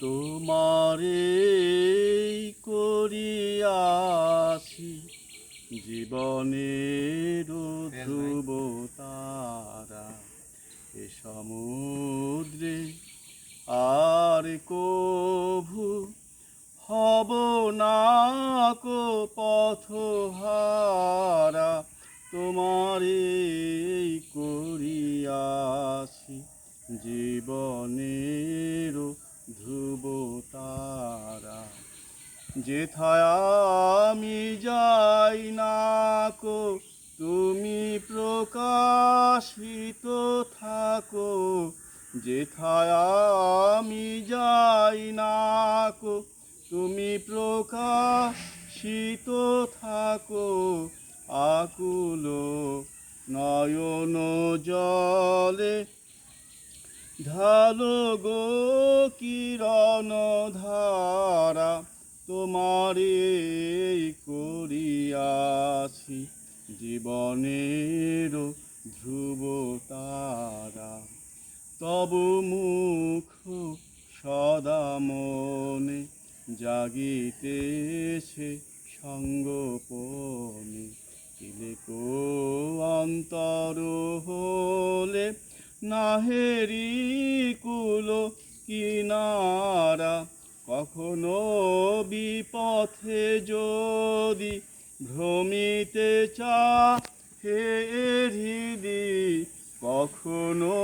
তোমারে করিয়াছি জীবনের ধ্রুব তারা এ সমুদ্রে আর কভু হব না কো পথহারা। তোমারে করিয়াছি জীবনের যেথায় আমি যাই না কো, তুমি প্রকাশিত থাকো। যেথায় আমি যাই না কো, তুমি প্রকাশিত থাকো। আকুল নয়ন জলে ঢালো গো কিরণ ধারা তোমারে করিয়াছি জীবনের ধ্রুব তারা। তব মুখ সদা মনে জাগিতেছে সঙ্গোপনে। তিলেকো অন্তর হলে নাহেরি কুল কিনারা কখনো বিপথে যদি ভ্রমিতে চা হে হৃদি, কখনো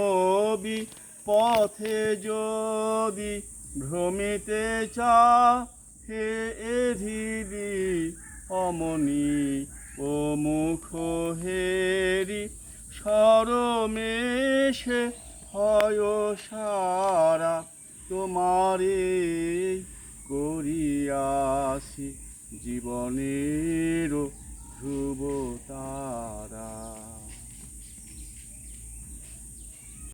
বিপথে যদি ভ্রমিতে চা হে হৃদি, অমনি ও মুখ হেরি সরমেশে হয় সারা তোমারে করিয়াছি জীবনেরও ধ্রুবতা।